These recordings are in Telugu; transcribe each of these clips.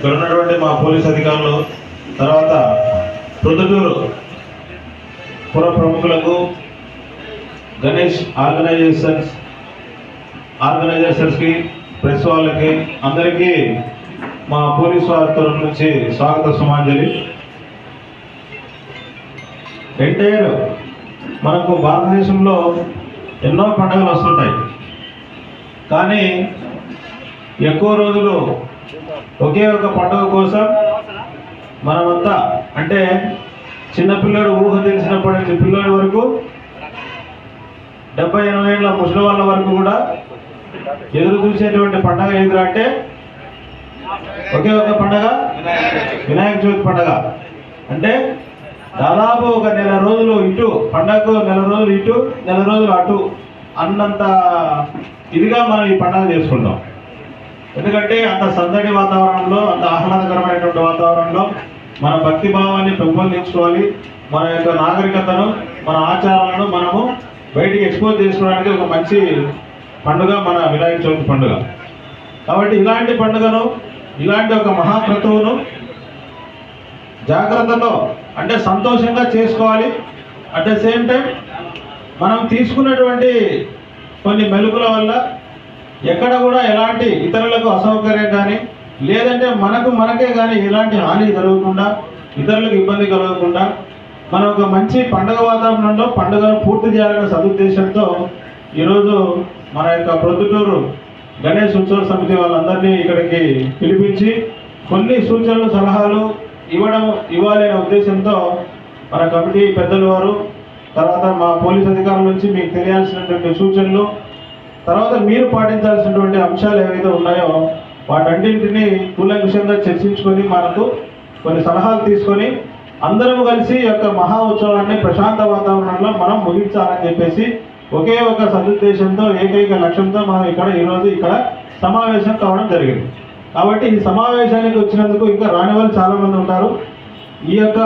ఇక్కడ ఉన్నటువంటి మా పోలీస్ అధికారులు తర్వాత ప్రొద్దుటూరు పుర ప్రముఖులకు గణేష్ ఆర్గనైజేషన్స్ ఆర్గనైజేషన్స్కి ప్రెస్ వాళ్ళకి అందరికీ మా పోలీస్ వారి తరఫు నుంచి స్వాగత సుమాంజలి. ఎంటైర్ మనకు భారతదేశంలో ఎన్నో పండుగలు వస్తుంటాయి. కానీ ఎక్కువ రోజులు ఒకే ఒక పండుగ కోసం మనమంతా అంటే చిన్నపిల్లడు ఊహ తెలిసినప్పటి నుంచి పిల్లడి వరకు డెబ్బై ఎనభై ఏళ్ళ ముసలి వాళ్ళ వరకు కూడా ఎదురు చూసేటువంటి పండగ ఎదురు అంటే ఒకే ఒక పండగ వినాయక చవితి పండగ. అంటే దాదాపు ఒక నెల రోజులు ఇటు పండగకు నెల రోజులు ఇటు నెల రోజులు అటు అన్నంత ఇదిగా మనం ఈ పండగ చేసుకుంటాం. ఎందుకంటే అంత సందడి వాతావరణంలో అంత ఆహ్లాదకరమైనటువంటి వాతావరణంలో మన భక్తి భావాన్ని పెంపొందించుకోవాలి. మన యొక్క నాగరికతను మన ఆచారాలను మనము బయటికి ఎక్స్పోజ్ చేసుకోవడానికి ఒక మంచి పండుగ మన వినాయక చవితి పండుగ. కాబట్టి ఇలాంటి పండుగను ఇలాంటి ఒక మహాక్రతువును జాగ్రత్తతో అంటే సంతోషంగా చేసుకోవాలి. అట్ ద సేమ్ టైం మనం తీసుకున్నటువంటి కొన్ని మెలుకుల వల్ల ఎక్కడ కూడా ఎలాంటి ఇతరులకు అసౌకర్యం కానీ లేదంటే మనకు మనకే కానీ ఎలాంటి హాని జరగకుండా ఇతరులకు ఇబ్బంది కలగకుండా మనం ఒక మంచి పండుగ వాతావరణంలో పండుగను పూర్తి చేయాలనే సదుద్దేశంతో ఈరోజు మన యొక్క ప్రొద్దుటూరు గణేష్ ఉత్సవ సమితి వాళ్ళందరినీ ఇక్కడికి పిలిపించి కొన్ని సూచనలు సలహాలు ఇవ్వడం ఇవ్వాలనే ఉద్దేశంతో మన కమిటీ పెద్దల వారు తర్వాత మా పోలీస్ అధికారుల నుంచి మీకు తెలియాల్సినటువంటి సూచనలు తర్వాత మీరు పాటించాల్సినటువంటి అంశాలు ఏవైతే ఉన్నాయో వాటన్నింటినీ కూలంకుషంగా చర్చించుకొని మనకు కొన్ని సలహాలు తీసుకొని అందరం కలిసి ఈ యొక్క మహా ఉత్సవాన్ని ప్రశాంత వాతావరణంలో మనం ముగించాలని చెప్పేసి ఒకే ఒక సదుద్దేశంతో ఏకైక లక్ష్యంతో మనం ఇక్కడ ఈరోజు ఇక్కడ సమావేశం కావడం జరిగింది. కాబట్టి ఈ సమావేశానికి వచ్చినందుకు ఇంకా రాని వాళ్ళు చాలా మంది ఉంటారు. ఈ యొక్క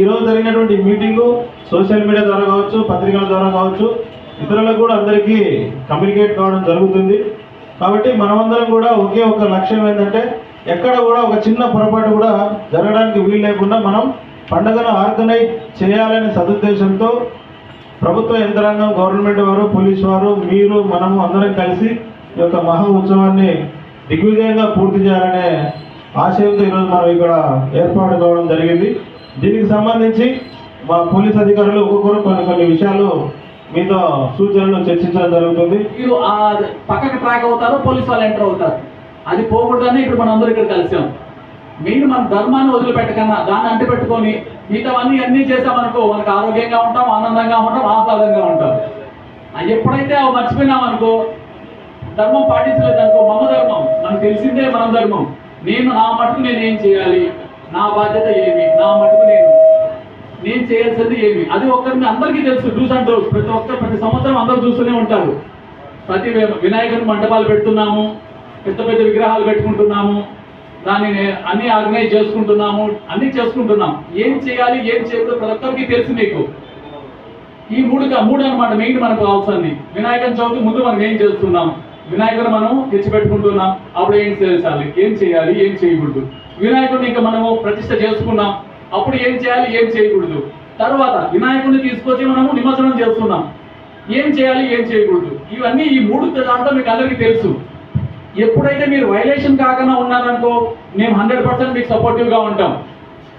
ఈరోజు జరిగినటువంటి మీటింగు సోషల్ మీడియా ద్వారా కావచ్చు పత్రికల ద్వారా కావచ్చు ఇతరులకు కూడా అందరికీ కమ్యూనికేట్ కావడం జరుగుతుంది. కాబట్టి మనమందరం కూడా ఒకే ఒక లక్ష్యం ఏంటంటే ఎక్కడ కూడా ఒక చిన్న పొరపాటు కూడా జరగడానికి వీలు లేకుండా మనం పండుగను ఆర్గనైజ్ చేయాలనే సదుద్దేశంతో ప్రభుత్వ యంత్రాంగం గవర్నమెంట్ వారు పోలీస్ వారు మీరు మనము అందరం కలిసి ఈ యొక్క మహా ఉత్సవాన్ని దిగ్విజయంగా పూర్తి చేయాలనే ఆశయంతో ఈరోజు మనం ఇక్కడ ఏర్పాటు కావడం జరిగింది. దీనికి సంబంధించి మా పోలీస్ అధికారులు ఒక్కొక్కరు కొన్ని కొన్ని విషయాలు మీతో సూచనలు చర్చించడం జరుగుతుంది. మీరు ఆ పక్కకి ట్రాక్ అవుతారు పోలీస్ వాళ్ళు ఎంటర్ అవుతారు. అది పోకూడదని ఇప్పుడు మనం అందరూ ఇక్కడ కలిసాం. మెయిన్ మన ధర్మాన్ని వదిలిపెట్టకన్నా దాన్ని అంటిపెట్టుకొని మిగతావన్నీ అన్నీ చేసామనుకో మనకు ఆరోగ్యంగా ఉంటాం ఆనందంగా ఉంటాం ఆహ్లాదంగా ఉంటాం. అది ఎప్పుడైతే అవి మర్చిపోయినామనుకో ధర్మం పాటించలేదనుకో మమ ధర్మం మనకు తెలిసిందే మన ధర్మం. నేను నా మటుకు నేను ఏం చేయాలి? నా బాధ్యత ఏమి? నా మటుకు నేను నేను చేయాల్సింది ఏమి? అది ఒక్కరిని అందరికీ తెలుసు డూస్ అండ్ డోస్ ప్రతి ఒక్కరు ప్రతి సంవత్సరం అందరూ చూస్తూనే ఉంటారు. ప్రతి వినాయకుని మండపాలు పెడుతున్నాము పెద్ద పెద్ద విగ్రహాలు పెట్టుకుంటున్నాము దాన్ని అన్ని ఆర్గనైజ్ చేసుకుంటున్నాము అన్ని చేసుకుంటున్నాం. ఏం చేయాలి ఏం చేయకూడదు ప్రతి ఒక్కరికి తెలుసు మీకు. ఈ మూడు మూడు అనమాట మెయిన్ మనకు అవసరం వినాయకుని చవితి ముందు మనం ఏం చేస్తున్నాం? వినాయకుడు మనం తెచ్చిపెట్టుకుంటున్నాం. అప్పుడు ఏం చేయాలి? ఏం చేయాలి? ఏం చేయకూడదు? వినాయకుడిని ఇంకా మనము ప్రతిష్ట చేసుకున్నాం. అప్పుడు ఏం చేయాలి ఏం చేయకూడదు. తర్వాత వినాయకుడిని తీసుకొచ్చి మనము నిమజ్జనం చేస్తున్నాం. ఏం చేయాలి ఏం చేయకూడదు. ఇవన్నీ ఈ మూడు దాంట్లో మీకు అందరికీ తెలుసు. ఎప్పుడైతే మీరు వైలేషన్ కాకుండా ఉన్నారనుకో మేము హండ్రెడ్ పర్సెంట్ మీకు సపోర్టివ్గా ఉంటాం.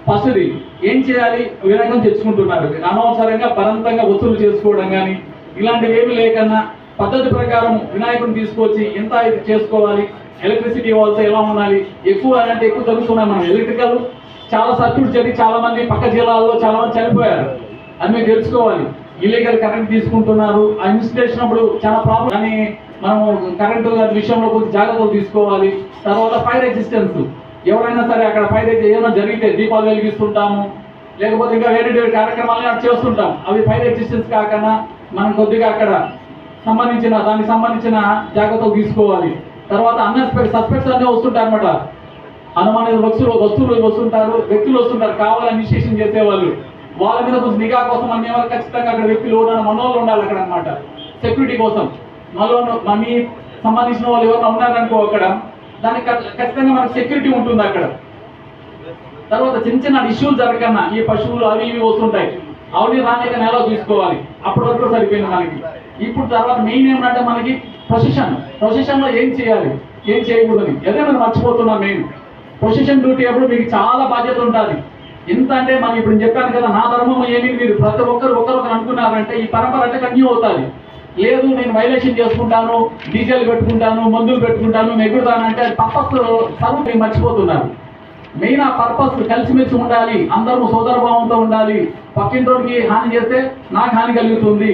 ఫస్ట్ది ఏం చేయాలి? వినాయకం తెచ్చుకుంటున్నారు. అనవసరంగా పరంతంగా వసూలు చేసుకోవడం కానీ ఇలాంటివి ఏమి లేకన్నా పద్ధతి ప్రకారం వినాయకుడిని తీసుకొచ్చి ఎంత ఇది చేసుకోవాలి? ఎలక్ట్రిసిటీ వాల్స్ ఎలా ఉండాలి? ఎక్కువ అంటే ఎక్కువ తగ్గుతున్నాయి మనం ఎలక్ట్రికల్. చాలా సర్క్యూట్ జరిగి చాలా మంది పక్క జిల్లాల్లో చాలా మంది చనిపోయారు. అని మీరు తెలుసుకోవాలి. ఇల్లీగల్ కరెంట్ తీసుకుంటున్నారు. ఆ ఇన్స్టలేషన్ అప్పుడు చాలా ప్రాబ్లం కానీ మనం కరెంటు విషయంలో కొంచెం జాగ్రత్తలు తీసుకోవాలి. తర్వాత ఫైర్ రెసిస్టెన్స్ ఎవరైనా సరే అక్కడ ఫైర్ ఏమైనా జరిగితే దీపాలు వెలిగిస్తుంటాము. లేకపోతే ఇంకా వేరే వేరే కార్యక్రమాలు చేస్తుంటాం. అవి ఫైర్ రెసిస్టెన్స్ కాకుండా మనం కొద్దిగా అక్కడ సంబంధించిన దానికి సంబంధించిన జాగ్రత్తలు తీసుకోవాలి. తర్వాత అన్ఎక్స్పెక్ట్ సస్పెక్ట్స్ అన్నీ వస్తుంటాయి అనమాట అనుమానిత వస్తువులు వస్తువులు వస్తుంటారు వ్యక్తులు వస్తుంటారు కావాలని ఇనిషియేషన్ చేసేవాళ్ళు. వాళ్ళ మీద కొంచెం నిఘా కోసం అన్ని వాళ్ళు ఖచ్చితంగా అక్కడ వ్యక్తులు ఉండాలి మనోళ్ళు ఉండాలి అక్కడ అన్నమాట. సెక్యూరిటీ కోసం. మనలో మనీ సంబంధించిన వాళ్ళు ఎవరైనా ఉన్నారనుకో అక్కడ దానికి ఖచ్చితంగా మనకు సెక్యూరిటీ ఉంటుంది అక్కడ. తర్వాత చిన్న చిన్న ఇష్యూలు జరగకన్నా ఈ పశువులు అవి ఇవి వస్తుంటాయి. అవన్నీ రానైతే నెల చూసుకోవాలి. అప్పటి వరకు సరిపోయింది మనకి. ఇప్పుడు తర్వాత మెయిన్ ఏమంటే మనకి ప్రొసెషన్ ప్రొసెషన్లో ఏం చేయాలి? ఏం చేయకూడదు అదే మనం మర్చిపోతున్నాం మెయిన్ ప్రొసెషన్ డ్యూటీ అప్పుడు మీకు చాలా బాధ్యత ఉంటుంది ఎంత అంటే మనం ఇప్పుడు చెప్పాను కదా నా ధర్మం ఏమి? మీరు ప్రతి ఒక్కరు ఒకరొకరు అనుకున్నారంటే ఈ పరంపర అంటే కంటిన్యూ అవుతుంది. లేదు నేను వైలేషన్ చేసుకుంటాను డీజిల్ పెట్టుకుంటాను మందులు పెట్టుకుంటాను నెగ్గుతాను అది పర్పస్ సర్వం మీరు మర్చిపోతున్నారు. మెయిన్ ఆ పర్పస్ కలిసిమెలిసి ఉండాలి. అందరూ సోదరభావంతో ఉండాలి. పక్కింటోడికి హాని చేస్తే నాకు హాని కలుగుతుంది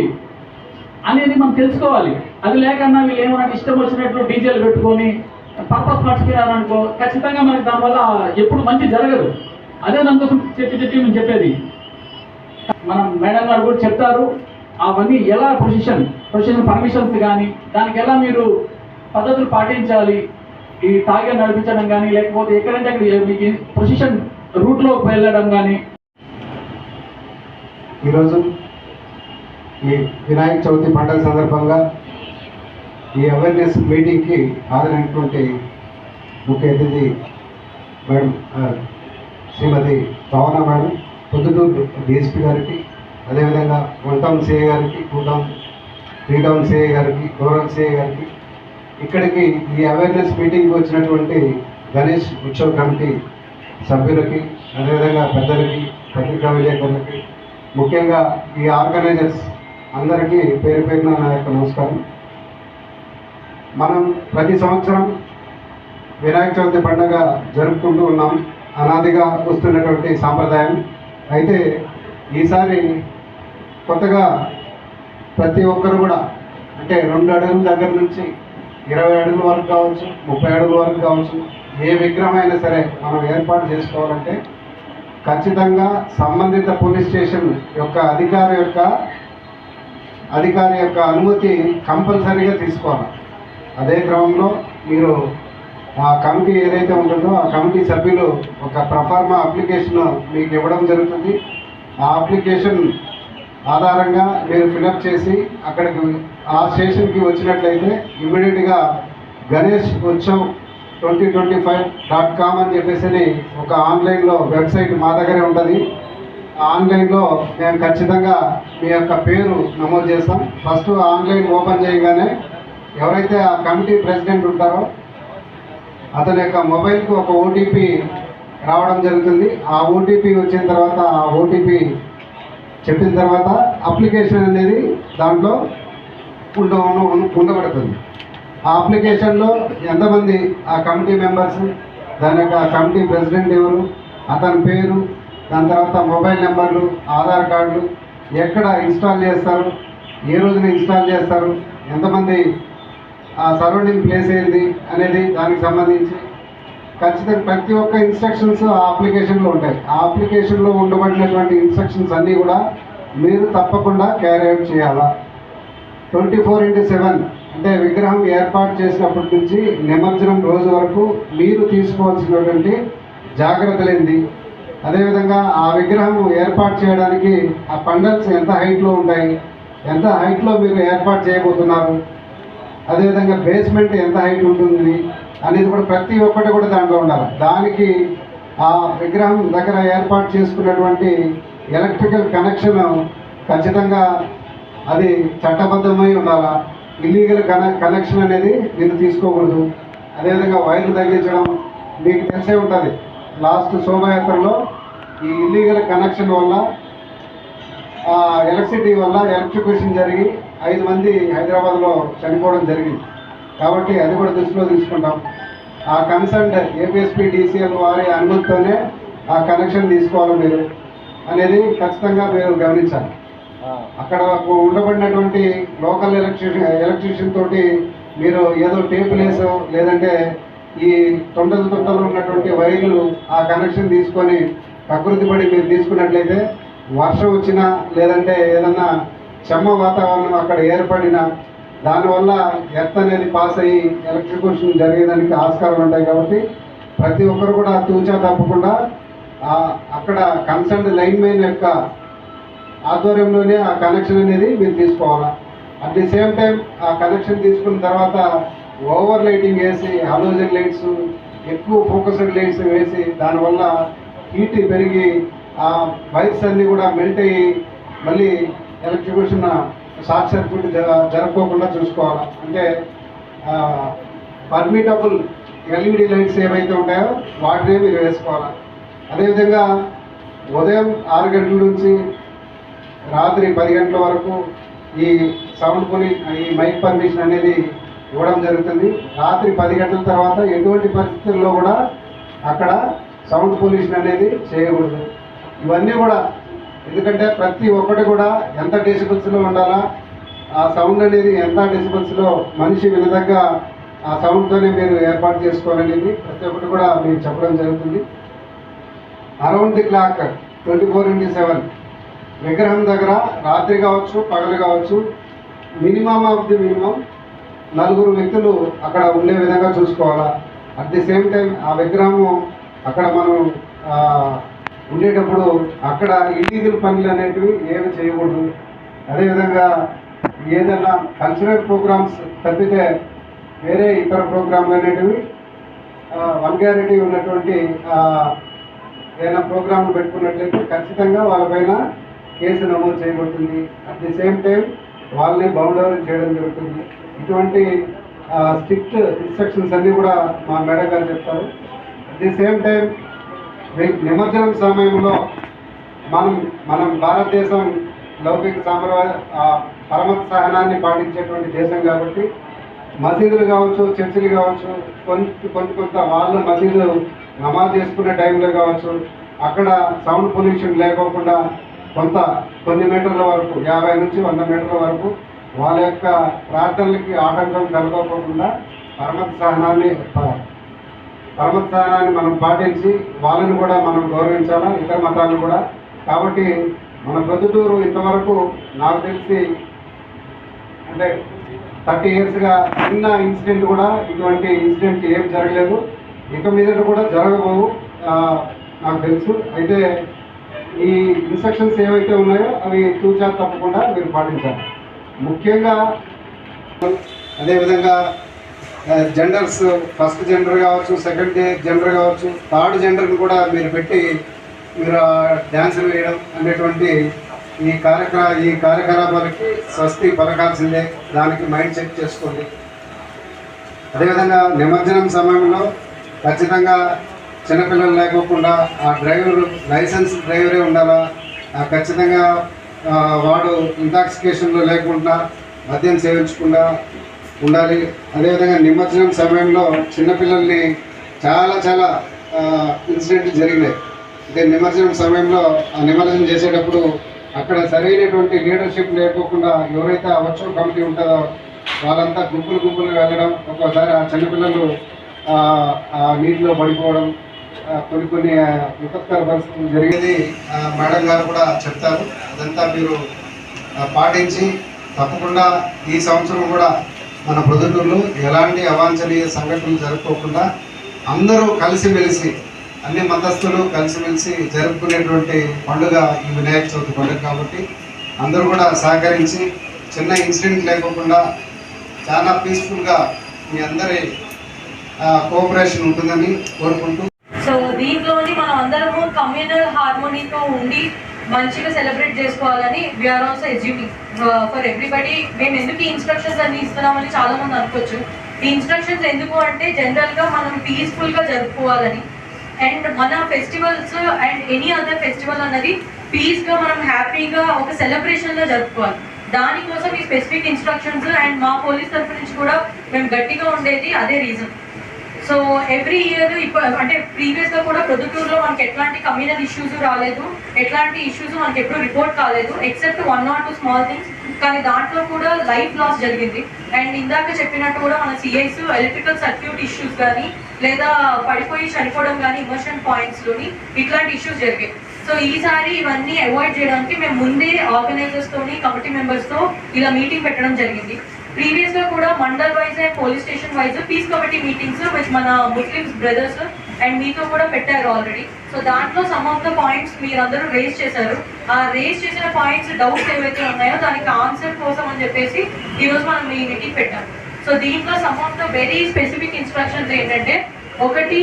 అనేది మనం తెలుసుకోవాలి. అది లేకన్నా వీళ్ళు ఏమైనా ఇష్టం వచ్చినట్లు డీజిల్ పెట్టుకొని పర్పస్ మర్చిపోయారనుకో ఖచ్చితంగా మనకి దానివల్ల ఎప్పుడు మంచి జరగదు. అదే దానికోసం చెప్పి చెప్పి మేము చెప్పేది. మనం మేడం గారు కూడా చెప్తారు అవన్నీ ఎలా ప్రొసిషన్ ప్రొసిషన్ పర్మిషన్స్ కానీ దానికి ఎలా మీరు పద్ధతులు పాటించాలి ఈ తాగే నడిపించడం కానీ లేకపోతే ఎక్కడంటే అక్కడ మీకు ప్రొసిషన్ రూట్లోకి వెళ్ళడం కానీ ఈరోజు ఈ వినాయక చవితి పండుగ సందర్భంగా ఈ అవేర్నెస్ మీటింగ్కి హాజరైనటువంటి ముఖ్య అతిథి మేడం శ్రీమతి పవన మేడం పొద్దుటూరు డిఎస్పీ గారికి అదేవిధంగా వన్ టౌన్ సిఏ గారికి two town three town CI గారికి రూరల్ సిఏ గారికి ఇక్కడికి ఈ అవేర్నెస్ మీటింగ్కి వచ్చినటువంటి గణేష్ ఉత్సవ కమిటీ సభ్యులకి అదేవిధంగా పెద్దలకి పత్రికా విలేకరులకి ముఖ్యంగా ఈ ఆర్గనైజర్స్ అందరికీ పేరు పేరున నా యొక్క నమస్కారం. మనం ప్రతి సంవత్సరం వినాయక చవితి పండుగ జరుపుకుంటూ ఉన్నాం. అనాదిగా వస్తున్నటువంటి సాంప్రదాయం. అయితే ఈసారి కొత్తగా ప్రతి ఒక్కరు కూడా అంటే రెండు అడుగుల దగ్గర నుంచి ఇరవై అడుగుల వరకు కావచ్చు ముప్పై అడుగుల వరకు కావచ్చు ఏ విగ్రహం అయినా సరే మనం ఏర్పాటు చేసుకోవాలంటే ఖచ్చితంగా సంబంధిత పోలీస్ స్టేషన్ యొక్క అధికారి యొక్క అధికారి యొక్క అనుమతి కంపల్సరీగా తీసుకోవాలి. అదే క్రమంలో మీరు ఆ కమిటీ ఏదైతే ఉంటుందో ఆ కమిటీ సభ్యులు ఒక ప్రఫార్మా అప్లికేషన్ మీకు ఇవ్వడం జరుగుతుంది. ఆ అప్లికేషన్ ఆధారంగా మీరు ఫిలప్ చేసి అక్కడికి ఆ స్టేషన్కి వచ్చినట్లయితే ఇమ్మీడియట్గా Ganesh Utsav twenty twenty five dot com అని చెప్పేసి ఒక ఆన్లైన్లో వెబ్సైట్ మా దగ్గరే ఉంటుంది. ఆన్లైన్లో మేము ఖచ్చితంగా మీ యొక్క పేరు నమోదు చేస్తాం ఫస్ట్ ఆన్లైన్ ఓపెన్ చేయగానే ఎవరైతే ఆ కమిటీ ప్రెసిడెంట్ ఉంటారో అతని యొక్క మొబైల్కి ఒక ఓటీపీ రావడం జరుగుతుంది. ఆ ఓటీపీ వచ్చిన తర్వాత ఆ ఓటీపీ చెప్పిన తర్వాత అప్లికేషన్ అనేది దాంట్లో ఉండ ఉండబడుతుంది. ఆ అప్లికేషన్లో ఎంతమంది ఆ కమిటీ మెంబర్స్ దాని యొక్క కమిటీ ప్రెసిడెంట్ ఎవరు అతని పేరు దాని తర్వాత మొబైల్ నెంబర్లు ఆధార్ కార్డులు ఎక్కడ ఇన్స్టాల్ చేస్తారు ఏ రోజున ఇన్స్టాల్ చేస్తారు ఎంతమంది ఆ సరౌండింగ్ ప్లేస్ ఏంది అనేది దానికి సంబంధించి ఖచ్చితంగా ప్రతి ఒక్క ఇన్స్ట్రక్షన్స్ ఆ అప్లికేషన్లో ఉంటాయి. ఆ అప్లికేషన్లో ఉండబడినటువంటి ఇన్స్ట్రక్షన్స్ అన్నీ కూడా మీరు తప్పకుండా క్యారీ అవుట్ చేయాలా? ట్వంటీ ఫోర్ ఇంటూ సెవెన్ అంటే విగ్రహం ఏర్పాటు చేసినప్పటి నుంచి నిమజ్జనం రోజు వరకు మీరు తీసుకోవాల్సినటువంటి జాగ్రత్తలు అదేవిధంగా ఆ విగ్రహం ఏర్పాటు చేయడానికి ఆ పండల్స్ ఎంత హైట్లో ఉంటాయి? ఎంత హైట్లో మీరు ఏర్పాటు చేయబోతున్నారు? అదేవిధంగా బేస్మెంట్ ఎంత హైట్ ఉంటుంది అనేది కూడా ప్రతి ఒక్కటి కూడా దాంట్లో ఉండాలి. దానికి ఆ విగ్రహం దగ్గర ఏర్పాటు చేసుకున్నటువంటి ఎలక్ట్రికల్ కనెక్షన్ ఖచ్చితంగా అది చట్టబద్ధమై ఉండాలా? ఇల్లీగల్ కన కనెక్షన్ అనేది మీరు తీసుకోకూడదు. అదేవిధంగా వైర్లు తగ్గించడం మీకు తెలిసే ఉంటుంది. లాస్ట్ శోభయాత్రలో ఈ ఇల్లీగల్ కనెక్షన్ వల్ల ఆ ఎలక్ట్రిసిటీ వల్ల ఎలక్ట్రికేషన్ జరిగి ఐదు మంది హైదరాబాద్లో చనిపోవడం జరిగింది. కాబట్టి అది కూడా దృష్టిలో తీసుకుంటాం. ఆ కన్సర్న్ ఏపీఎస్పీ డీసీఎల్ వారి అనుమతితోనే ఆ కనెక్షన్ తీసుకోవాలి మీరు అనేది ఖచ్చితంగా మీరు గమనించాలి. అక్కడ ఉండబడినటువంటి లోకల్ ఎలక్ట్రీషియన్ ఎలక్ట్రీషియన్ తోటి మీరు ఏదో టేపులు లేదంటే ఈ తొండలు తొండలు ఉన్నటువంటి వైర్లు ఆ కనెక్షన్ తీసుకొని ప్రకృతి పడి మీరు తీసుకున్నట్లయితే వర్షం వచ్చినా లేదంటే ఏదన్నా చెమ్మ వాతావరణం అక్కడ ఏర్పడిన దానివల్ల ఎర్త్ అనేది పాస్ అయ్యి ఎలక్ట్రికేషన్ జరిగేదానికి ఆస్కారం ఉంటాయి కాబట్టి ప్రతి ఒక్కరు కూడా తూచా తప్పకుండా అక్కడ కన్సర్న్ లైన్ మెయిన్ యొక్క ఆధ్వర్యంలోనే ఆ కనెక్షన్ అనేది మీరు తీసుకోవాలి. అట్ ది సేమ్ టైం ఆ కనెక్షన్ తీసుకున్న తర్వాత ఓవర్ లైటింగ్ వేసి హాలోజన్ లైట్స్ ఎక్కువ ఫోకస్డ్ లైట్స్ వేసి దానివల్ల హీట్ పెరిగి ఆ వైర్స్ అన్నీ కూడా మెల్ట్ అయ్యి మళ్ళీ ఎలక్ట్రికేషన్ షార్ట్ సర్క్యూట్ జర- జరగకోకుండా చూసుకోవాలి. అంటే పర్మిటబుల్ ఎల్ఈడి లైట్స్ ఏవైతే ఉంటాయో వాటినే మీరు వేసుకోవాలి. అదేవిధంగా ఉదయం ఆరు గంటల నుంచి రాత్రి పది గంటల వరకు ఈ సౌండ్ పొలి ఈ మైక్ పర్మిషన్ అనేది ఇవ్వడం జరుగుతుంది. రాత్రి పది గంటల తర్వాత ఎటువంటి పరిస్థితుల్లో కూడా అక్కడ సౌండ్ పొల్యూషన్ అనేది చేయకూడదు. ఇవన్నీ కూడా ఎందుకంటే ప్రతి ఒక్కటి కూడా ఎంత డెసిబుల్స్లో ఉండాలా ఆ సౌండ్ అనేది ఎంత డెసిబుల్స్లో మనిషి విధంగా ఆ సౌండ్తోనే మీరు ఏర్పాటు చేసుకోవాలనేది ప్రతి ఒక్కటి కూడా మీరు చెప్పడం జరుగుతుంది. Around the clock twenty four into seven విగ్రహం దగ్గర రాత్రి కావచ్చు పగలు కావచ్చు మినిమం ఆఫ్ ది మినిమం నలుగురు వ్యక్తులు అక్కడ ఉండే విధంగా చూసుకోవాలా. అట్ ది సేమ్ టైం ఆ విగ్రహము అక్కడ మనం ఉండేటప్పుడు అక్కడ ఇల్లీగల్ పనులు అనేటివి ఏమి చేయకూడదు. అదేవిధంగా ఏదైనా కల్చరల్ ప్రోగ్రామ్స్ తప్పితే వేరే ఇతర ప్రోగ్రాంలు అనేటివి వల్గారిటీ ఉన్నటువంటి ఏదైనా ప్రోగ్రాంలు పెట్టుకున్నట్లయితే ఖచ్చితంగా వాళ్ళపైన కేసు నమోదు చేయబడుతుంది. అట్ ది సేమ్ టైం వాళ్ళని బౌండర్ చేయడం జరుగుతుంది. ఇటువంటి స్ట్రిక్ట్ ఇన్స్ట్రక్షన్స్ అన్నీ కూడా మా మేడం గారు చెప్తారు. అట్ ది సేమ్ టైం నిమజ్జనం సమయంలో మనం మనం భారతదేశం లౌకిక సాంప్రదాయ పరమత్ పరమత సహనాన్ని పాటించేటువంటి దేశం కాబట్టి మసీదులు కావచ్చు చర్చిలు కావచ్చు కొంత కొంత కొంత వాళ్ళు మసీదులు నమాజ్ చేసుకునే టైంలో కావచ్చు అక్కడ సౌండ్ పొల్యూషన్ లేకోకుండా కొంత కొన్ని మీటర్ల వరకు యాభై నుంచి వంద మీటర్ల వరకు వాళ్ళ యొక్క ప్రార్థనలకి ఆటంకం కలగకోకుండా పరమత సహనాన్ని ప- మనం పాటించి వాళ్ళని కూడా మనం గౌరవించాలా ఇతర మతాలను కూడా? కాబట్టి మన ప్రొద్దుటూరు ఇంతవరకు నాకు తెలిసి అంటే థర్టీ ఇయర్స్గా చిన్న ఇన్సిడెంట్ కూడా ఇటువంటి ఇన్సిడెంట్ ఏం జరగలేదు. ఇక మీదట కూడా జరగబోవు నాకు తెలుసు. అయితే ఈ ఇన్స్ట్రక్షన్స్ ఏవైతే ఉన్నాయో అవి తూచా తప్పకుండా మీరు పాటించాలి. ముఖ్యంగా అదేవిధంగా జెండర్స్ ఫస్ట్ జెండర్ కావచ్చు సెకండ్ జెండర్ కావచ్చు థర్డ్ జెండర్ని కూడా మీరు పెట్టి మీరు డ్యాన్సులు వేయడం అనేటువంటి ఈ కార్యక్రమ ఈ కార్యకలాపాలకి స్వస్తి పలకాల్సిందే. దానికి మైండ్ సెట్ చేసుకోండి. అదేవిధంగా నిమజ్జనం సమయంలో ఖచ్చితంగా చిన్నపిల్లలు లేకోకుండా ఆ డ్రైవర్ లైసెన్స్ డ్రైవరే ఉండాలా? ఖచ్చితంగా వాడు ఇంటాక్సికేషన్లో లేకుండా మద్యం సేవించకుండా ఉండాలి. అదేవిధంగా నిమజ్జనం సమయంలో చిన్నపిల్లల్ని చాలా చాలా ఇన్సిడెంట్లు జరిగినాయి. అంటే నిమజ్జనం సమయంలో ఆ నిమజ్జనం చేసేటప్పుడు అక్కడ సరైనటువంటి లీడర్షిప్ లేకోకుండా ఎవరైతే ఆ కమిటీ ఉంటుందో వాళ్ళంతా గుంపులు గుంపులు వెళ్ళడం ఒక్కోసారి ఆ చిన్నపిల్లలు ఆ, నీటిలో పడిపోవడం కొన్ని కొన్ని విపత్కర పరిస్థితులు జరిగేది ఆ, మేడం గారు కూడా చెప్తారు. అదంతా మీరు పాటించి తప్పకుండా ఈ సంవత్సరం కూడా మన ప్రొద్దుటూరులో ఎలాంటి అవాంఛనీయ సంఘటనలు జరుపుకోకుండా అందరూ కలిసిమెలిసి అన్ని మతస్థులు కలిసిమెలిసి జరుపుకునేటువంటి పండుగ ఈ వినాయక చవితి పండుగ కాబట్టి అందరూ కూడా సహకరించి చిన్న ఇన్సిడెంట్ లేకోకుండా చాలా పీస్ఫుల్గా మీ అందరి కోఆపరేషన్ ఉంటుందని కోరుకుంటూ సో దీంట్లోని మనం అందరము కమ్యూనల్ హార్మోనీతో ఉండి మంచిగా సెలబ్రేట్ చేసుకోవాలని we are also educating for everybody మేము ఎందుకు ఈ ఇన్స్ట్రక్షన్స్ అన్ని ఇస్తున్నామని చాలా మంది అనుకోవచ్చు. ఈ ఇన్స్ట్రక్షన్స్ ఎందుకు అంటే జనరల్గా మనం పీస్ఫుల్గా జరుపుకోవాలని. అండ్ మన festivals and any other festival అన్నది పీస్గా మనం హ్యాపీగా ఒక సెలబ్రేషన్లో జరుపుకోవాలి. దానికోసం ఈ స్పెసిఫిక్ ఇన్స్ట్రక్షన్స్ అండ్ మా పోలీస్ తరఫు నుంచి కూడా మేము గట్టిగా ఉండేది అదే రీజన్ సో ఎవ్రీ ఇయర్ ఇప్పుడు అంటే ప్రీవియస్గా కూడా ప్రొద్దుటూరులో మనకి ఎట్లాంటి కమ్యూనల్ ఇష్యూస్ రాలేదు ఎట్లాంటి ఇష్యూస్ మనకి ఎప్పుడూ రిపోర్ట్ కాలేదు except one not two small things కానీ దాంట్లో కూడా లైఫ్ లాస్ జరిగింది. అండ్ ఇందాక చెప్పినట్టు కూడా మన సిఐస్ ఎలక్ట్రికల్ సర్క్యూట్ ఇష్యూస్ కానీ లేదా పడిపోయి చనిపోవడం కానీ ఇమోషన్ పాయింట్స్లోని ఇట్లాంటి ఇష్యూస్ జరిగాయి. సో ఈసారి ఇవన్నీ అవాయిడ్ చేయడానికి మేము ముందే ఆర్గనైజర్స్తో కమిటీ మెంబర్స్తో ఇలా మీటింగ్ పెట్టడం జరిగింది. ప్రీవియస్గా కూడా mandal wise and police station wise peace committee meetings with మన ముస్లిమ్స్ బ్రదర్స్ అండ్ మీతో కూడా పెట్టారు ఆల్రెడీ సో దాంట్లో సమ్ ఆఫ్ ద పాయింట్స్ మీరందరూ రేస్ చేశారు. ఆ రేస్ చేసిన పాయింట్స్ డౌట్స్ ఏవైతే ఉన్నాయో దానికి ఆన్సర్ కోసం అని చెప్పేసి ఈరోజు మనం ఈ మీటింగ్ పెట్టాం. సో దీంట్లో some of the very specific instructions ఏంటంటే ఒకటి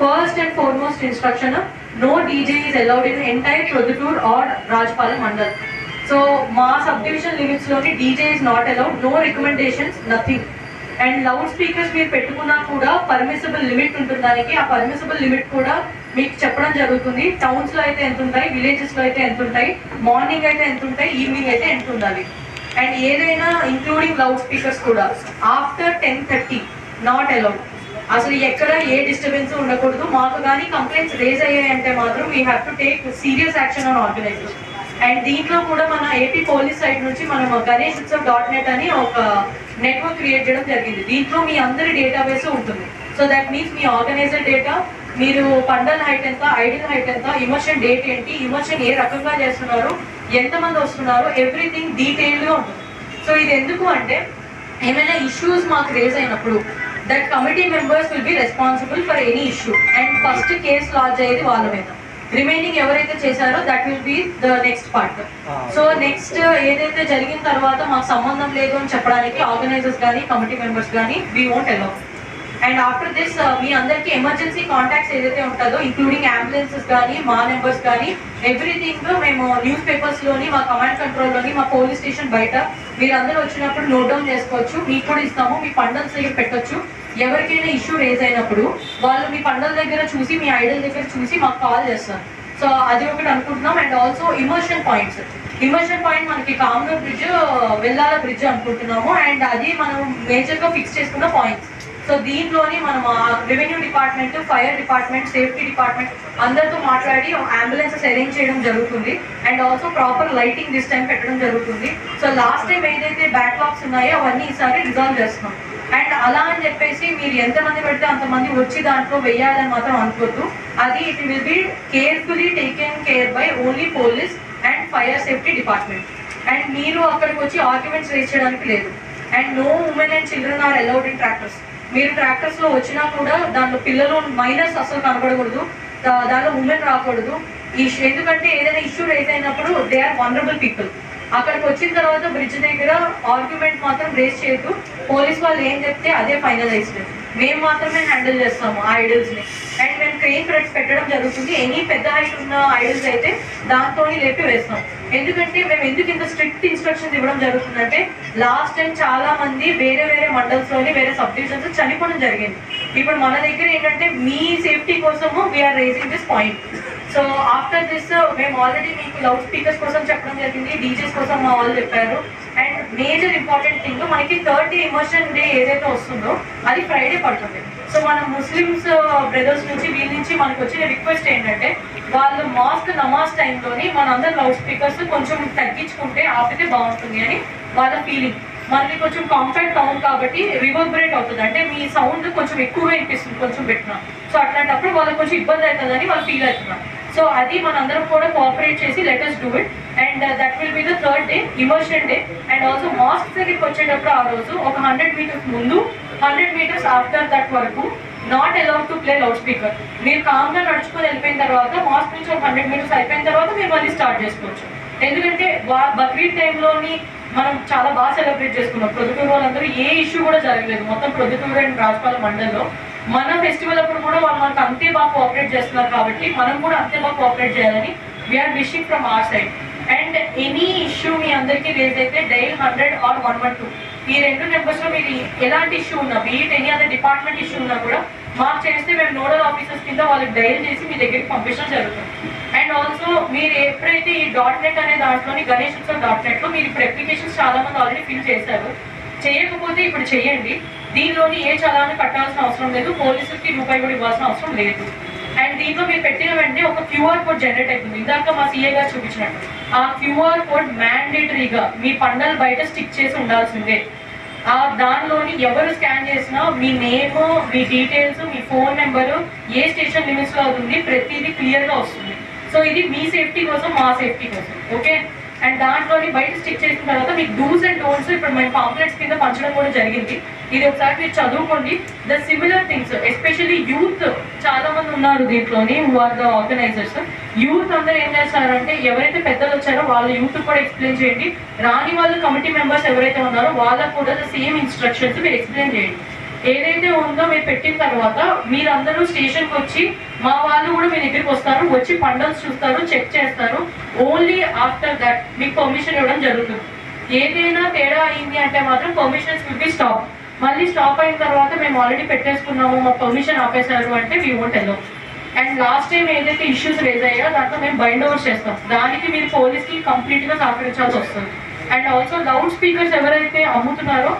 first and foremost instruction no DJ is allowed in entire Proddatur or Rajpala mandal so మా sub division లిమిట్స్లోని DJ is not allowed no recommendations nothing and loud speakers మీరు పెట్టుకున్నా కూడా పర్మిసిబుల్ లిమిట్ ఉంటుంది. దానికి ఆ పర్మిసిబుల్ లిమిట్ కూడా మీకు చెప్పడం జరుగుతుంది. టౌన్స్లో అయితే ఎంత ఉంటాయి? విలేజెస్లో అయితే ఎంత ఉంటాయి? మార్నింగ్ అయితే ఎంత ఉంటాయి? ఈవినింగ్ అయితే ఎంత ఉండాలి? అండ్ ఏదైనా ఇంక్లూడింగ్ లౌడ్ స్పీకర్స్ కూడా after ten thirty not allowed అసలు ఎక్కడ ఏ డిస్టర్బెన్స్ ఉండకూడదు. మాకు కానీ కంప్లైంట్స్ రేజ్ అయ్యాయంటే మాత్రం we have to take serious action on organisation and దీంట్లో కూడా మన ఏపీ పోలీస్ సైడ్ నుంచి మనం గణేష్ ఉత్సవ్ డాట్ నెట్ అని ఒక నెట్వర్క్ క్రియేట్ చేయడం జరిగింది. దీంట్లో మీ అందరి డేటాబేస్ ఉంటుంది. సో దట్ మీన్స్ మీ ఆర్గనైజర్ డేటా మీరు పండల్ హైట్ ఎంత ఐడియల్ హైట్ ఎంత ఇమర్షన్ డేట్ ఏంటి ఇమర్షన్ ఏ రకంగా చేస్తున్నారు ఎంతమంది వస్తున్నారు ఎవ్రీథింగ్ డీటెయిల్గా ఉంటుంది. సో ఇది ఎందుకు అంటే ఏమైనా ఇష్యూస్ మాకు రేజ్ అయినప్పుడు that committee members will be responsible for any issue and first case launch అయ్యేది వాళ్ళ మీద. రిమైనింగ్ ఎవరైతే చేశారో that will be the next part so next ఏదైతే జరిగిన తర్వాత మాకు సంబంధం లేదు అని చెప్పడానికి ఆర్గనైజర్స్ కానీ కమిటీ మెంబర్స్ కానీ we won't allow and after this మీ అందరికి ఎమర్జెన్సీ కాంటాక్ట్స్ ఏదైతే ఉంటుందో ఇంక్లూడింగ్ అంబులెన్సెస్ కానీ మా నెంబర్స్ కానీ ఎవ్రీథింగ్ మేము న్యూస్ పేపర్స్లోని మా కమాండ్ కంట్రోల్లోని మా పోలీస్ స్టేషన్ బయట మీరందరూ వచ్చినప్పుడు నోట్ డౌన్ చేసుకోవచ్చు. మీకు కూడా ఇస్తాము. మీ పండల్స్ దగ్గర పెట్టొచ్చు. ఎవరికైనా ఇష్యూ రేజ్ అయినప్పుడు వాళ్ళు మీ పండుగ దగ్గర చూసి మీ ఐడల్ దగ్గర చూసి మాకు కాల్ చేస్తారు. సో అది ఒకటి అనుకుంటున్నాం. And also immersion points immersion point మనకి కామనూర్ బ్రిడ్జ్ వెళ్ళాల బ్రిడ్జ్ అనుకుంటున్నాము. అండ్ అది మనం మేజర్గా ఫిక్స్ చేసుకున్న పాయింట్స్ సో దీంట్లోని మనం revenue department fire department safety department అందరితో మాట్లాడి అంబులెన్సెస్ అరేంజ్ చేయడం జరుగుతుంది. And also proper lighting this time పెట్టడం జరుగుతుంది. సో లాస్ట్ టైం ఏదైతే బ్యాక్లాగ్స్ ఉన్నాయో అవన్నీ ఈసారి రిజాల్వ్ చేస్తున్నాం. అండ్ అలా అని చెప్పేసి మీరు ఎంతమంది పెడితే అంతమంది వచ్చి దాంట్లో వెయ్యాలని మాత్రం అనుకోవద్దు అది it will be carefully taken care by only police and fire safety department and మీరు అక్కడికి వచ్చి ఆర్గ్యుమెంట్స్ రేస్ చేయడానికి లేదు. And no women and children are allowed in tractors మీరు ట్రాక్టర్స్లో వచ్చినా కూడా దాంట్లో పిల్లలు మైనర్స్ అసలు కనబడకూడదు. దానిలో దాంట్లో ఉమెన్ రాకూడదు. ఈ ఎందుకంటే ఏదైనా ఇష్యూ రేస్ అయినప్పుడు దే ఆర్ వనరబుల్ పీపుల్ అక్కడికి వచ్చిన తర్వాత బ్రిడ్జ్ దగ్గర ఆర్గ్యుమెంట్ మాత్రం రేస్ చేయొద్దు. పోలీస్ వాళ్ళు ఏం చెప్తే అదే ఫైనలైజ్డ్ మేము మాత్రమే హ్యాండిల్ చేస్తాము ఆ ఐడల్స్ని. అండ్ మేము క్రెయిన్ థ్రెడ్స్ పెట్టడం జరుగుతుంది. ఎనీ పెద్ద హైట్ ఉన్న ఐడల్స్ అయితే దాంతో లేపి వేస్తాం. ఎందుకంటే మేము ఎందుకు ఇంత స్ట్రిక్ట్ ఇన్స్ట్రక్షన్స్ ఇవ్వడం జరుగుతుందంటే లాస్ట్ టైం చాలా మంది వేరే వేరే మండల్స్లోని వేరే సబ్ డివిజన్స్ చనిపోవడం జరిగింది. ఇప్పుడు మన దగ్గర ఏంటంటే మీ సేఫ్టీ కోసము we are raising this point so after this మేము ఆల్రెడీ మీకు లౌడ్ స్పీకర్స్ కోసం చెప్పడం జరిగింది డీజేస్ కోసం మా వాళ్ళు చెప్పారు. అండ్ మేజర్ ఇంపార్టెంట్ థింగ్ మనకి థర్డ్ డే ఇమోషన్ డే ఏదైతే వస్తుందో అది ఫ్రైడే పడుతుంది. సో మన ముస్లిమ్స్ బ్రదర్స్ uh, నుంచి వీళ్ళ నుంచి మనకు వచ్చిన రిక్వెస్ట్ ఏంటంటే వాళ్ళు మాస్క్ నమాజ్ టైంలోని మనందరం లౌడ్ స్పీకర్స్ కొంచెం తగ్గించుకుంటే ఆపితే బాగుంటుంది అని వాళ్ళ ఫీలింగ్ మనకి కొంచెం కాంపాక్ట్ టౌన్ కాబట్టి రివర్బరేట్ అవుతుంది. అంటే మీ సౌండ్ కొంచెం ఎక్కువగా వినిపిస్తుంది కొంచెం పెట్టినా. సో అట్లాంటప్పుడు వాళ్ళకి కొంచెం ఇబ్బంది అవుతుందని వాళ్ళు ఫీల్ అవుతున్నారు. సో అది మనందరం కూడా కోఆపరేట్ చేసి let's do it and that will be the third day immersion day and also mosque దగ్గరికి వచ్చేటప్పుడు ఆ రోజు ఒక హండ్రెడ్ మీటర్స్ ముందు హండ్రెడ్ మీటర్స్ ఆఫ్టర్ దట్ వరకు not allowed to play loud speaker మీరు కామ్గా నడుచుకొని వెళ్ళిపోయిన తర్వాత మాస్క్ నుంచి ఒక హండ్రెడ్ మీటర్స్ అయిపోయిన తర్వాత మీరు మళ్ళీ స్టార్ట్ చేసుకోవచ్చు. ఎందుకంటే వా- బక్రీద్ టైంలోని మనం చాలా బాగా సెలబ్రేట్ చేసుకున్నాం. ప్రొద్దుటూరు వాళ్ళందరూ ఏ ఇష్యూ కూడా జరగలేదు. మొత్తం ప్రొద్దుటూరు అండ్ రాజపాల మండల్లో మన ఫెస్టివల్ అప్పుడు కూడా వాళ్ళు మనకు అంతే బాగా కోఆపరేట్ చేస్తున్నారు కాబట్టి మనం కూడా అంతే బాగా కోఆపరేట్ చేయాలని we are wishing from our side and any issue మీ అందరికీ రేజ్ అయితే dial hundred or one one two ఈ రెండు నెంబర్స్లో ఎలాంటి ఇష్యూ ఉన్నా be it any other department issue ఉన్నా కూడా మాకు చేస్తే మేము నోడల్ ఆఫీసర్స్ కింద వాళ్ళకి డైల్ చేసి మీ దగ్గరికి పంపించడం జరుగుతుంది. అండ్ ఆల్సో మీరు ఎప్పుడైతే ఈ డాట్ నెట్ అనే దాంట్లోని గణేష్ ఉత్సవ్ డాట్ నెట్లో మీరు ఇప్పుడు అప్లికేషన్స్ చాలా మంది ఆల్రెడీ ఫిల్ చేశారు చేయకపోతే ఇప్పుడు చేయండి. దీనిలోని ఏ చలాన్ని కట్టాల్సిన అవసరం లేదు. పోలీసులకి రూపాయి కూడా ఇవ్వాల్సిన అవసరం లేదు. అండ్ దీంట్లో మీరు పెట్టిన వెంటనే ఒక క్యూఆర్ కోడ్ జనరేట్ అవుతుంది. ఇందాక మా సీఏ గారు చూపించినట్టు. ఆ క్యూఆర్ కోడ్ మ్యాండేటరీగా మీ పండలు బయట స్టిక్ చేసి ఉండాల్సిందే. ఆ దానిలోని ఎవరు స్కాన్ చేసినా మీ నేమ్ మీ డీటెయిల్స్ మీ ఫోన్ నెంబరు ఏ స్టేషన్ లిమిట్స్లో అవుతుంది ప్రతిదీ క్లియర్గా వస్తుంది. సో ఇది మీ సేఫ్టీ కోసం మా సేఫ్టీ కోసం. ఓకే? అండ్ దాంట్లోని బయట స్టిక్ చేసిన తర్వాత మీకు డూస్ అండ్ డోన్స్ ఇప్పుడు మేము పాంప్లెట్స్ కింద పంచడం కూడా జరిగింది. ఇది ఒకసారి మీరు చదువుకోండి. The similar things especially youth చాలా మంది ఉన్నారు దీంట్లోని who are the organisers youth అందరూ ఏం చేస్తారంటే ఎవరైతే పెద్దలు వచ్చారో వాళ్ళ యూత్ కూడా ఎక్స్ప్లెయిన్ చేయండి. రాని వాళ్ళు కమిటీ మెంబర్స్ ఎవరైతే ఉన్నారో వాళ్ళకు కూడా సేమ్ ఇన్స్ట్రక్షన్స్ మీరు ఎక్స్ప్లెయిన్ చేయండి. ఏదైతే ఉందో మీరు పెట్టిన తర్వాత మీరందరూ స్టేషన్కి వచ్చి మా వాళ్ళు కూడా మీ దగ్గరికి వస్తారు వచ్చి పండల్స్ చూస్తారు చెక్ చేస్తారు. ఓన్లీ ఆఫ్టర్ దట్ మీకు పర్మిషన్ ఇవ్వడం జరుగుతుంది. ఏదైనా తేడా అయింది అంటే మాత్రం పర్మిషన్స్ విల్ బి స్టాప్ మళ్ళీ స్టాప్ అయిన తర్వాత మేము ఆల్రెడీ పెట్టేసుకున్నాము మా పర్మిషన్ ఆపేశారు అంటే we won't allow and last time ఏదైతే ఇష్యూస్ రేజ్ అయ్యాయో దాంట్లో మేము బైండ్ ఓవర్ చేస్తాం. దానికి మీరు పోలీస్కి కంప్లీట్గా సహకరించాల్సి వస్తుంది. అండ్ ఆల్సో లౌడ్ స్పీకర్స్ ఎవరైతే అమ్ముతున్నారో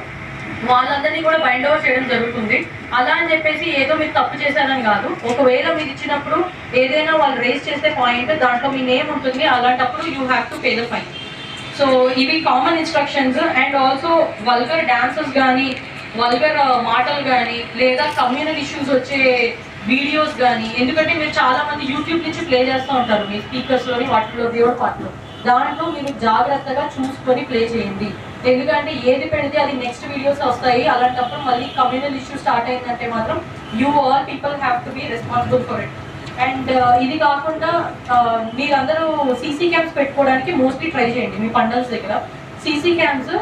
వాళ్ళందరినీ కూడా బైండ్ ఓవర్ చేయడం జరుగుతుంది. అలా అని చెప్పేసి ఏదో మీరు తప్పు చేశారని కాదు. ఒకవేళ మీరు ఇచ్చినప్పుడు ఏదైనా వాళ్ళు రేస్ చేసే పాయింట్ దాంట్లో మీ నేమ్ ఉంటుంది. అలాంటప్పుడు you have to pay the fine so ఇవి common instructions and also vulgar dances కానీ వల్గర్ మాటలు కానీ లేదా కమ్యూనల్ ఇష్యూస్ వచ్చే వీడియోస్ కానీ ఎందుకంటే మీరు చాలా మంది యూట్యూబ్ నుంచి ప్లే చేస్తూ ఉంటారు. మీ స్పీకర్స్లోని వాటిలో దేవుడు పాటలో దాంట్లో మీరు జాగ్రత్తగా చూసుకొని ప్లే చేయండి. ఎందుకంటే ఏది పెడితే అది నెక్స్ట్ వీడియోస్ వస్తాయి. అలాంటప్పుడు మళ్ళీ కమ్యూనల్ ఇష్యూ స్టార్ట్ అయిందంటే మాత్రం you all people have to be responsible for it and ఇది కాకుండా uh, మీరందరూ సీసీ క్యామ్స్ పెట్టుకోవడానికి మోస్ట్లీ ట్రై చేయండి మీ పండల్స్ దగ్గర. CC cams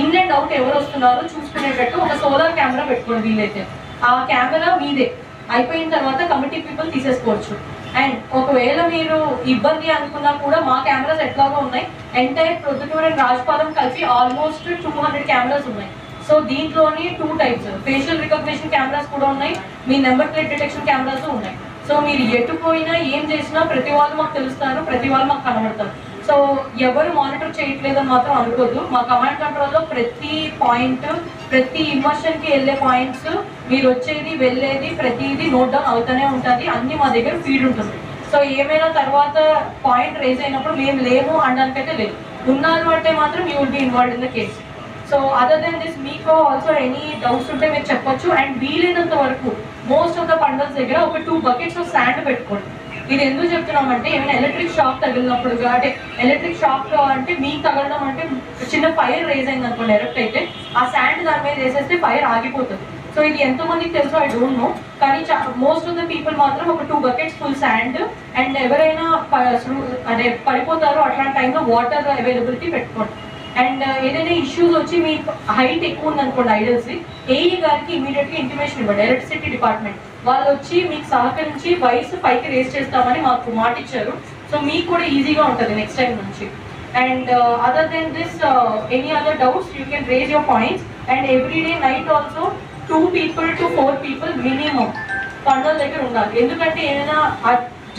in and out ఎవరు వస్తున్నారో చూసుకునేటట్టు ఒక సోలార్ కెమెరా పెట్టుకోండి వీలైతే. ఆ కెమెరా మీదే. అయిపోయిన తర్వాత కమిటీ పీపుల్ తీసేసుకోవచ్చు. అండ్ ఒకవేళ మీరు ఇబ్బంది అనుకున్నా కూడా మా కెమెరాస్ ఎట్లాగో ఉన్నాయి. ఎంటైర్ ప్రొద్దుటూర్ అండ్ రాజపాలెం కలిసి ఆల్మోస్ట్ టూ హండ్రెడ్ కెమెరాస్ ఉన్నాయి. సో దీంట్లోని two types facial recognition cameras కూడా ఉన్నాయి. మీ నెంబర్ ప్లేట్ డిటెక్షన్ కెమెరాస్ ఉన్నాయి. సో మీరు ఎటు పోయినా ఏం చేసినా ప్రతి వాళ్ళు మాకు తెలుస్తారు ప్రతి వాళ్ళు మాకు కనబడతారు. సో ఎవరు మానిటర్ చేయట్లేదని మాత్రం అనుకోద్దు. మా కమాండ్ కంట్రోల్లో ప్రతి పాయింట్ ప్రతి ఇమోషన్కి వెళ్ళే పాయింట్స్ మీరు వచ్చేది వెళ్ళేది ప్రతిదీ నోట్ డౌన్ అవుతూనే ఉంటుంది. అన్నీ మా దగ్గర ఫీడ్ ఉంటుంది. సో ఏమైనా తర్వాత పాయింట్ రేజ్ అయినప్పుడు మేము లేము అనడానికైతే లేదు. ఉన్నారు అంటే మాత్రం you will be involve in the case so other than this మీకు ఆల్సో ఎనీ డౌట్స్ ఉంటే మీరు చెప్పొచ్చు. అండ్ వీలైనంత వరకు మోస్ట్ ఆఫ్ ద పండల్స్ దగ్గర ఒక టూ బకెట్స్ ఆఫ్ శాండ్ పెట్టుకోండి. ఇది ఎందుకు చెప్తున్నామంటే ఏమైనా ఎలక్ట్రిక్ షాక్ తగిలినప్పుడు అంటే ఎలక్ట్రిక్ షాక్ అంటే మీకు తగలడం అంటే చిన్న ఫైర్ రేజ్ అయింది అనుకోండి డైరెక్ట్ అయితే ఆ శాండ్ దాని మీద వేసేస్తే ఫైర్ ఆగిపోతుంది. సో ఇది ఎంతో మందికి తెలుసు ఐ డోంట్ నో కానీ మోస్ట్ ఆఫ్ ద పీపుల్ మాత్రం ఒక two buckets full sand and ఎవరైనా ప- అంటే పడిపోతారో అట్లాంటి టైంలో వాటర్ అవైలబిలిటీ పెట్టుకోండి. అండ్ uh, ఏదైనా ఇష్యూస్ వచ్చి మీ హైట్ ఎక్కువ ఉంది అనుకోండి ఐడల్స్ ఏఈ గారికి ఇమీడియట్గా ఇంటిమేషన్ ఇవ్వండి ఎలక్ట్రిసిటీ డిపార్ట్మెంట్ వాళ్ళు వచ్చి మీకు సహకరించి వయసు పైకి రేస్ చేస్తామని మాకు మాట ఇచ్చారు. సో మీకు కూడా ఈజీగా ఉంటుంది నెక్స్ట్ టైం నుంచి. And other than this any other doubts you can raise your points and everyday night also two people to four people minimum పండుగ దగ్గర ఉండాలి. ఎందుకంటే ఏదైనా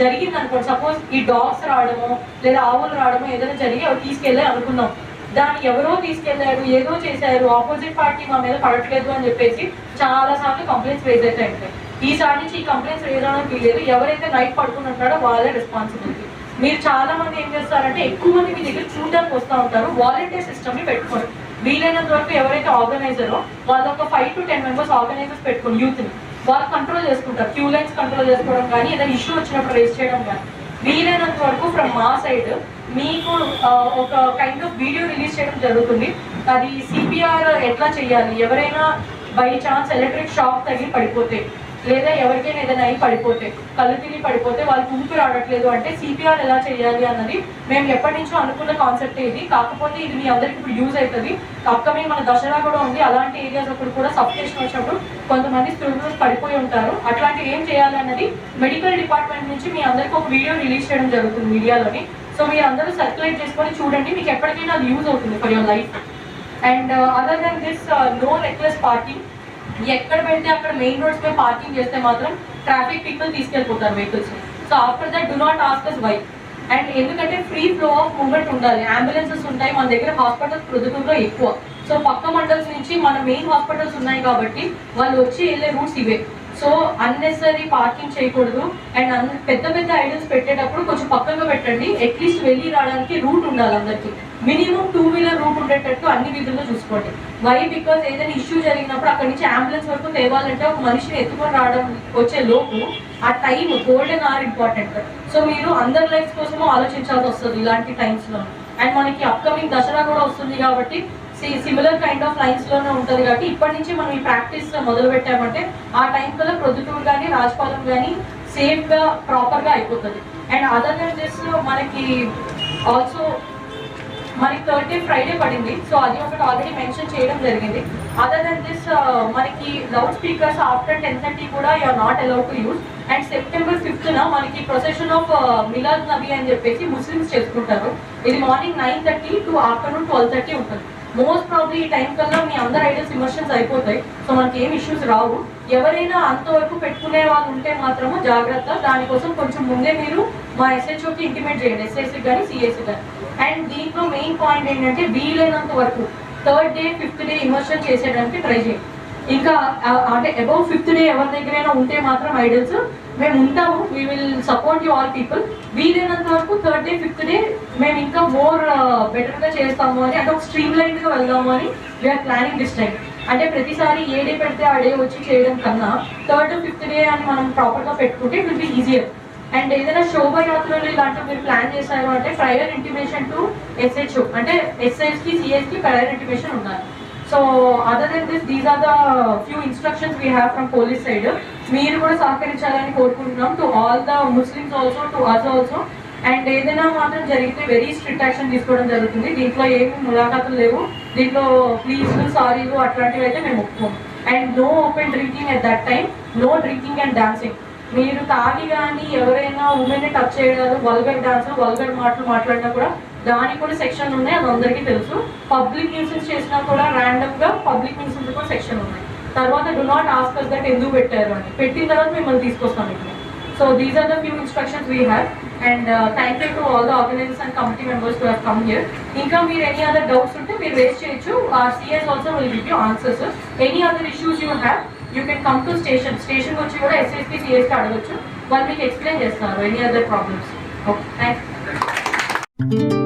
జరిగింది అనుకోండి సపోజ్ ఈ డాగ్స్ రావడము లేదా ఆవులు రావడము ఏదైనా జరిగి అవి తీసుకెళ్ళి అనుకున్నాం దాన్ని ఎవరో తీసుకెళ్ళారు ఏదో చేశారు ఆపోజిట్ పార్టీ మా మీద పడట్లేదు అని చెప్పేసి చాలా సార్లు కంప్లైంట్స్ రేజ్ అవుతాయి. ఉంటాయి ఈసారి నుంచి ఈ కంప్లైంట్స్ రేజ్ అవడానికి లేదు. ఎవరైతే నైట్ పడుకుని ఉంటారో వాళ్ళే రెస్పాన్సిబిలిటీ మీరు చాలా మంది ఏం చేస్తారంటే ఎక్కువ మంది మీ దగ్గర చూడడానికి వస్తూ ఉంటారు. వాలంటీర్ సిస్టమ్ని పెట్టుకోండి వీలైనంత వరకు ఎవరైతే ఆర్గనైజరో వాళ్ళ ఒక five to ten members organisers పెట్టుకోండి యూత్ని వాళ్ళు కంట్రోల్ చేసుకుంటారు. క్యూ లైన్స్ కంట్రోల్ చేసుకోవడం కానీ ఏదైనా ఇష్యూ వచ్చినప్పుడు రేస్ చేయడం కానీ. వీలైనంత వరకు ఫ్రమ్ మా సైడ్ మీకు ఒక కైండ్ ఆఫ్ వీడియో రిలీజ్ చేయడం జరుగుతుంది. అది సిపిఆర్ ఎట్లా చేయాలి? ఎవరైనా బై ఛాన్స్ ఎలక్ట్రిక్ షాక్ తగిలి పడిపోతే లేదా ఎవరికైనా ఏదైనా అయి పడిపోతే కళ్ళు తిరిగి పడిపోతే వాళ్ళు ఊపిరి ఆడట్లేదు అంటే సిపిఆర్ ఎలా చేయాలి అన్నది మేము ఎప్పటి నుంచో అనుకున్న కాన్సెప్ట్ ఇది. కాకపోతే ఇది మీ అందరికి ఇప్పుడు యూజ్ అవుతుంది. అప్కమింగ్ మన దసరా కూడా ఉంది. అలాంటి ఏరియాస్ అప్పుడు కూడా సబ్స్టేషన్ వచ్చినప్పుడు కొంతమంది స్టూడెంట్స్ పడిపోయి ఉంటారు. అట్లాంటి ఏం చేయాలి అన్నది మెడికల్ డిపార్ట్మెంట్ నుంచి మీ అందరికి ఒక వీడియో రిలీజ్ చేయడం జరుగుతుంది మీడియాలోని. సో మీరు అందరూ సర్క్యులేట్ చేసుకొని చూడండి. మీకు ఎప్పటికైనా అది యూజ్ అవుతుంది for your life and other than this no needless parking ఎక్కడ పెడితే అక్కడ మెయిన్ రోడ్స్ పై పార్కింగ్ చేస్తే మాత్రం ట్రాఫిక్ పీపుల్ తీసుకెళ్ళిపోతారు vehicles so after that do not ask us why and ఎందుకంటే ఫ్రీ ఫ్లో ఆఫ్ మూమెంట్ ఉండాలి. అంబులెన్సెస్ ఉంటాయి మన దగ్గర హాస్పిటల్స్ ప్రొద్దుటూరులో ఎక్కువ. సో పక్క మండల్స్ నుంచి మన మెయిన్ హాస్పిటల్స్ ఉన్నాయి కాబట్టి వాళ్ళు వచ్చి వెళ్ళే రూట్స్ ఇవే. సో అన్నెసరీ పార్కింగ్ చేయకూడదు. అండ్ అన్ పెద్ద పెద్ద ఐడల్స్ పెట్టేటప్పుడు కొంచెం పక్కగా పెట్టండి. అట్లీస్ట్ వెళ్ళి రావడానికి రూట్ ఉండాలి అందరికి. మినిమం టూ వీలర్ రూట్ ఉండేటట్టు అన్ని వీధుల్లో చూసుకోండి. వై బికాస్ ఏదైనా ఇష్యూ జరిగినప్పుడు అక్కడి నుంచి అంబులెన్స్ వరకు తేవాలంటే ఒక మనిషిని ఎత్తుకొని రావడం వచ్చే లోపు ఆ time golden hour important so మీరు అందరి లైఫ్ కోసము ఆలోచించాల్సి వస్తుంది ఇలాంటి టైమ్స్లో అండ్ మనకి అప్కమింగ్ దసరా కూడా వస్తుంది కాబట్టి సిమిలర్ కైండ్ ఆఫ్ లైన్స్లోనే ఉంటుంది కాబట్టి ఇప్పటి నుంచి మనం ఈ ప్రాక్టీస్ మొదలు పెట్టామంటే ఆ టైం కల్లా ప్రొద్దుటూరు కానీ రాజపాలెం కానీ సేఫ్గా ప్రాపర్గా అయిపోతుంది. అండ్ అదర్ దెన్ దిస్ మనకి ఆల్సో మనకి థర్స్డే ఫ్రైడే పడింది. సో అది ఒకటి ఆల్రెడీ మెన్షన్ చేయడం జరిగింది. అదర్ దెన్ దిస్ మనకి loud speakers after ten thirty కూడా you are not allowed to use and September ఫిఫ్త్న మనకి ప్రొసెషన్ ఆఫ్ మిలాద్ నబీ అని చెప్పేసి ముస్లిమ్స్ చేసుకుంటారు. ఇది morning nine thirty to afternoon twelve thirty ఉంటుంది. మోస్ట్ ప్రాబ్లీ ఈ టైం కల్లా మీ అందరు ఐడల్స్ ఇమోషన్స్ అయిపోతాయి. సో మనకి ఏం ఇష్యూస్ రావు. ఎవరైనా అంతవరకు పెట్టుకునే వాళ్ళు ఉంటే మాత్రము జాగ్రత్త. దానికోసం కొంచెం ముందే మీరు మా ఎస్హెచ్ఓకి ఇంటిమేట్ చేయండి. ఎస్ఎస్సి కానీ సిఎస్సి కానీ అండ్ దీంట్లో మెయిన్ పాయింట్ ఏంటంటే వీలైనంత వరకు third day fifth day immersion చేసేయడానికి try చేయండి. ఇంకా అంటే అబౌవ్ ఫిఫ్త్ డే ఎవరి దగ్గరైనా ఉంటే మాత్రం ఐడల్స్ మేము ఉంటాము. We will support you all people వీలైనంత వరకు థర్డ్ డే ఫిఫ్త్ డే మేము ఇంకా మోర్ బెటర్గా uh, చేస్తాము అని అంటే ఒక స్ట్రీమ్ లైన్గా వెళ్దాము అని వీఆర్ ప్లానింగ్ దిస్ టైం అంటే ప్రతిసారి ఏ డే పెడితే ఆ డే వచ్చి చేయడం కన్నా థర్డ్ ఫిఫ్త్ డే అని మనం ప్రాపర్గా పెట్టుకుంటే it will be easier and ఏదైనా శోభయాత్రలు ఇలాంటివి మీరు ప్లాన్ చేశారు అంటే ప్రయర్ ఇంటిమేషన్ టు ఎస్హెచ్ఓ అంటే ఎస్ఎస్ సిఎస్కి ప్రయర్ ఇంటిమేషన్ ఉండాలి. So other than this these are the few instructions we have from police side మీరు కూడా సహకరించాలని కోరుకుంటున్నాం to all the Muslims also to us also and ఏదైనా మాత్రం జరిగితే వెరీ స్ట్రిక్ట్ యాక్షన్ తీసుకోవడం జరుగుతుంది. దీంట్లో ఏమి ములాఖాతులు లేవు. దీంట్లో ప్లీజ్లు సారీలు అట్లాంటివి అయితే మేము ఒప్పుకోము and no open drinking at that time no drinking and dancing మీరు తాగి కానీ ఎవరైనా ఉమెన్ టచ్ చేయడాలు వల్గర్ డాన్స్ వల్గర్ మాటలు మాట్లాడినా కూడా దానికి కూడా సెక్షన్ ఉన్నాయి అది అందరికీ తెలుసు. పబ్లిక్ న్యూసెన్స్ చేసినా కూడా ర్యాండమ్గా పబ్లిక్ న్యూసెన్స్ కూడా సెక్షన్ ఉన్నాయి. తర్వాత డు నాట్ ఆస్కస్ దట్ ఎందుకు పెట్టారు అని. పెట్టిన తర్వాత మిమ్మల్ని తీసుకొస్తాం ఇక్కడ. So these are the few instructions we have and thank you to all the organisers and committee members to have come here ఇంకా మీరు ఎనీ అదర్ డౌట్స్ ఉంటే మీరు రేస్ చేయొచ్చు. Our CS also will give you answers any other issues you have you can come to station స్టేషన్కి వచ్చి కూడా ఎస్ఎస్పీ సిఎస్కి అడగచ్చు. వాళ్ళు మీకు ఎక్స్ప్లెయిన్ చేస్తారు. Any other problems okay thanks